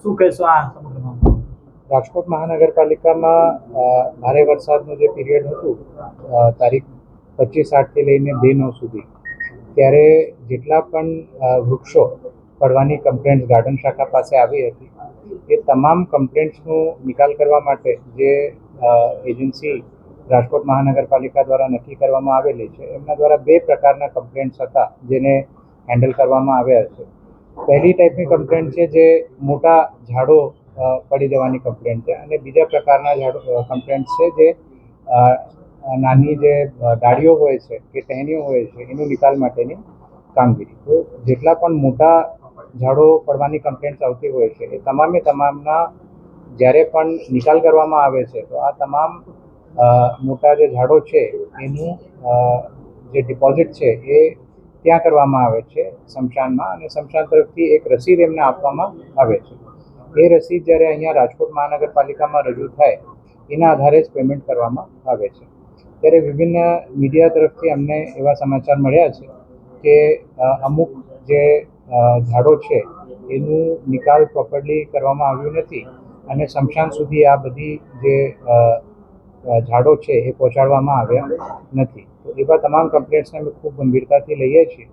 શું કહેશો આ સમગ્રમાં? રાજકોટ મહાનગરપાલિકામાં ભારે વરસાદનું જે પીરિયડ હતું તારીખ પચીસ આઠથી લઈને બે નવ સુધી, ત્યારે જેટલા પણ વૃક્ષો પડવાની કમ્પ્લેન્ટ્સ ગાર્ડન શાખા પાસે આવી હતી, એ તમામ કમ્પ્લેન્ટ્સનું નિકાલ કરવા માટે જે એજન્સી રાજકોટ મહાનગરપાલિકા દ્વારા નક્કી કરવામાં આવેલી છે, એમના દ્વારા બે પ્રકારના કમ્પ્લેન્ટ્સ હતા, જેને હેન્ડલ કરવામાં આવ્યા છે. પહેલી ટાઈપની કમ્પ્લેન છે જે મોટા ઝાડો પડી જવાની કમ્પ્લેન છે અને બીજા પ્રકારના ઝાડો કમ્પ્લેન છે જે નાની જે ડાળીઓ હોય છે કે ટહેનીઓ હોય છે એનું નિકાલ માટેની કામગીરી. તો જેટલા પણ મોટા ઝાડો પડવાની કમ્પ્લેન્ટ્સ આવતી હોય છે એ તમામે તમામના જ્યારે પણ નિકાલ કરવામાં આવે છે તો આ તમામ મોટા જે ઝાડો છે એનું જે ડિપોઝિટ છે એ ત્યાં કરવામાં આવે છે, શમશાનમાં અને શમશાન તરફથી એક રસીદ એમને આપવામાં આવે છે. એ રસીદ જ્યારે અહીંયા રાજકોટ મહાનગરપાલિકામાં રજૂ થાય, એના આધારે જ પેમેન્ટ કરવામાં આવે છે. ત્યારે વિભિન્ન મીડિયા તરફથી અમને એવા સમાચાર મળ્યા છે કે અમુક જે ઝાડો છે, એનું નિકાલ પ્રોપરલી કરવામાં આવ્યું નથી અને શમશાન સુધી આ બધી જે ઝાડો છે એ પહોંચાડવામાં આવ્યા નથી. તો એવા તમામ કમ્પ્લેન્ટ્સને અમે ખૂબ ગંભીરતાથી લઈએ છીએ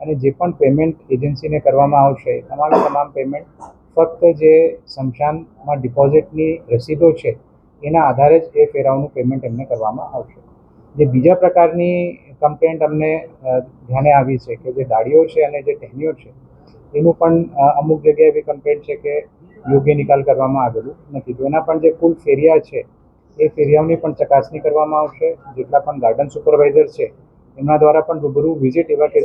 અને જે પણ પેમેન્ટ એજન્સીને કરવામાં આવશે, તમામે તમામ પેમેન્ટ ફક્ત જે શમશાનમાં ડિપોઝિટની રસીદો છે, એના આધારે જ એ ફેરાઓનું પેમેન્ટ એમને કરવામાં આવશે. જે બીજા પ્રકારની કમ્પ્લેન્ટ અમને ધ્યાને આવી છે કે જે દાડીઓ છે અને જે ટહેનીઓ છે, એનું પણ અમુક જગ્યાએ એવી કમ્પ્લેન્ટ છે કે યોગ્ય નિકાલ કરવામાં આવેલું નથી. તો એના પણ જે કુલ ફેરિયા છે એ ફેરિયાઓની પણ ચકાસણી કરવામાં આવશે. જેટલા પણ ગાર્ડન સુપરવાઇઝર છે એમના દ્વારા પણ રૂબરૂ વિઝિટ એવા કે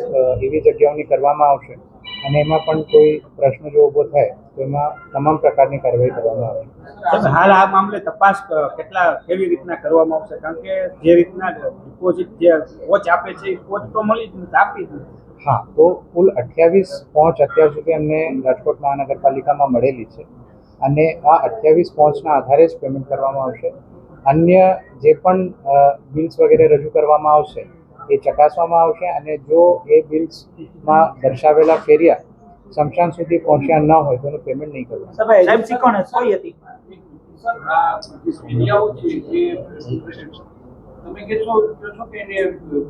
એવી જગ્યાઓની કરવામાં આવશે. અને એમાં પણ કોઈ પ્રશ્ન જો ઊભો થાય તો એમાં તમામ પ્રકારની કાર્યવાહી કરવામાં આવશે હાલ આ મામલે તપાસ કેટલા કેવી રીતના કરવામાં આવશે? કારણ કે જે રીતના ડિપોઝિટ જે કોચ આપે છે કોચ તો મળી જ નથી આપી જ હા તો કુલ અઠ્યાવીસ પહોંચ અત્યાર સુધી અમને રાજકોટ મહાનગરપાલિકામાં મળેલી છે. અને આ અઠ્યાવીસ પહોંચના આધારે જ પેમેન્ટ કરવામાં આવશે. અન્ય જે પણ બિલ્સ વગેરે રજૂ કરવામાં આવશે એ ચકાસવામાં આવશે અને જો એ બિલ્સમાં દર્શાવેલા ફેરિયા સમશાન સુધી પહોંચ્યા ન હોય તો એનું પેમેન્ટ નહીં કરવું સાહેબ શીખવણ કઈ હતી આ જે ફેરિયાઓ છે એ તમે કે છો છો કે એને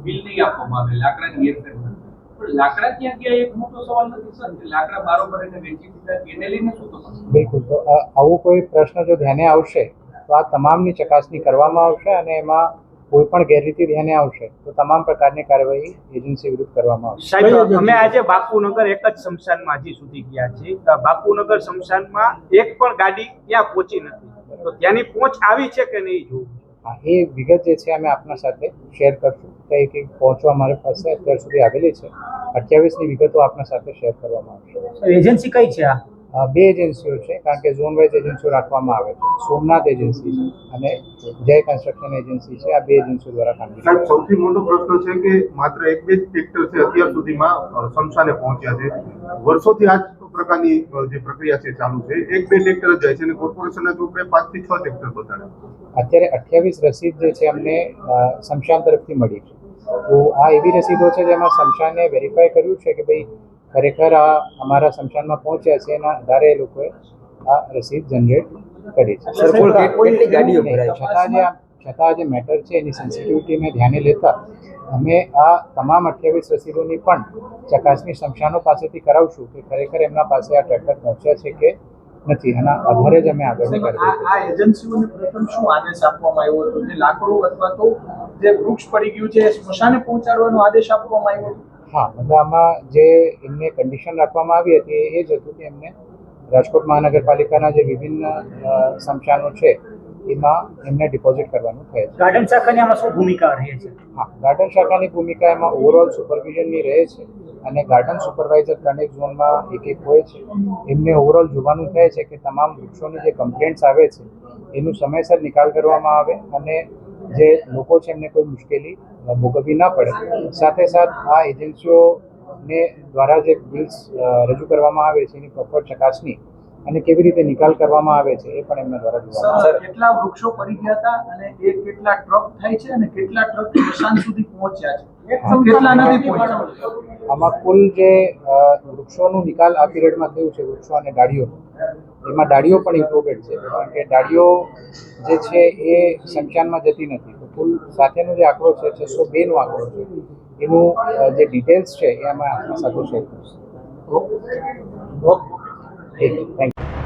બિલ નહીં આપવામાં આવે લાકડાની એક પણ લાકડા ત્યાં ગયા એક મોટો સવાલ નથી સર કે લાકડા બારોબર એને વેચી દીધા એને લઈને શું તપાસ? બિલકુલ તો આવું કોઈ પ્રશ્ન જો ધ્યાને આવશે તો આ તમામની ચકાસણી કરવામાં આવશે અને એમાં કોઈ પણ ગેરરીતિ ધ્યાને આવશે તો તમામ પ્રકારની કાર્યવાહી એજન્સી વિરુદ્ધ કરવામાં આવશે. સાહેબ અમે આજે બાપુનગર એક જ શમશાનમાં હજી સુધી ગયા છીએ. તો બાપુનગર શમશાનમાં એક પણ ગાડી ત્યાં પહોંચી નથી. તો ત્યાંની પહોંચ આવી છે કે નહીં જોવું? હા એ વિગત જે છે અમે આપના સાથે શેર કરશું. કે એક એક પહોંચવા મારે પાસે અત્યાર સુધી આવેલી છે. અઠ્યાવીસની વિગતો આપના સાથે શેર કરવામાં આવશે. એજન્સી કઈ છે આ? બે એજન્સીઓ છે કારણ કે ઝોન વાઇઝ એજન્સીઓ રાખવામાં આવે છે. સોમનાથ એજન્સી છે અને જય કન્સ્ટ્રક્શન એજન્સી છે. આ બે એજન્સીઓ દ્વારા કામગીરી સૌથી મોટો પ્રશ્ન છે કે માત્ર એક બે જ ટ્રેક્ટર છે અત્યાર સુધીમાં શમશાને પહોંચ્યા છે. વર્ષોથી આ પ્રકારની જે પ્રક્રિયા છે ચાલુ છે. એક બે ટ્રેક્ટર જાય છે અને કોર્પોરેશનના રૂપે પાંચથી છ ટ્રેક્ટર બતાડે અત્યારે અઠ્યાવીસ રસીદ જે છે અમને શમશાન તરફથી મળી છે. તો આ એવી રસીદો છે જેમાં શમશાને વેરીફાઈ કર્યું છે કે ભાઈ ખરેખર આ અમારા શમશાનમાં પહોંચ્યા છે એના આધારે એ લોકોએ આ રસીદ જનરેટ કરી છે? છતાં જે છતાં જે મેટર છે એની સેન્સિટિવિટીને ધ્યાને લેતા અમે આ તમામ અઠ્યાવીસ રસીદોની પણ ચકાસણી શમશાનો પાસેથી કરાવશું કે ખરેખર એમના પાસે આ ટ્રેક્ટર પહોંચ્યા છે કે નથી એના આધારે જ અમે આગળ આ આ એજન્સીઓને પ્રથમ શું આદેશ આપવામાં આવ્યો હતો? જે લાકડું અથવા તો જે વૃક્ષ પડી ગયું છે એ સ્મશાને પહોંચાડવાનો આદેશ આપવામાં આવ્યો હતો? હા મતલબ આમાં જે એમને કન્ડિશન રાખવામાં આવી હતી એ જ હતું કે એમને રાજકોટ મહાનગરપાલિકાના જે વિભિન્ન અ, છે એમાં એમને ડિપોઝિટ કરવાનું થાય છે. ગાર્ડન શાખાની આમાં શું ભૂમિકા રહે છે? હા ગાર્ડન શાખાની ભૂમિકા એમાં ઓવરઓલ સુપરવિઝનની રહે છે અને ગાર્ડન સુપરવાઇઝર દરેક ઝોનમાં એક એક હોય છે. એમને ઓવરઓલ જોવાનું થાય છે કે તમામ વૃક્ષોની જે કમ્પ્લેન્ટ્સ આવે છે એનું સમયસર નિકાલ કરવામાં આવે અને જે લોકો છે એમને કોઈ મુશ્કેલી ભોગવવી ના પડે. સાથે સાથ આ એજન્સીઓને દ્વારા જે બિલ્સ રજૂ કરવામાં આવે છે એની પ્રોપર ચકાસણી અને કેવી રીતે નિકાલ કરવામાં આવે છે એ પણ એમના દ્વારા જોવામાં સર કેટલા વૃક્ષો પડી ગયા હતા અને એ કેટલા ટ્રક થાય છે અને કેટલા ટ્રક નિશાન સુધી પહોંચ્યા છે? કેટલા નથી પહોંચ્યા આમાં કુલ જે વૃક્ષોનું નિકાલ આ પીરિયડમાં થયું છે વૃક્ષો અને ડાળીઓનું એમાં ડાળીઓ પણ ઇન્ક્લુડેડ છે. કારણ કે ડાળીઓ જે છે એ સંખ્યાનમાં જતી નથી. તો કુલ સાથેનો જે આંકડો છે છસો બેનો આંકડો છે. એનું જે ડિટેલ્સ છે એ અમે આપણા સાથે શેર કરીશું. Okay thank you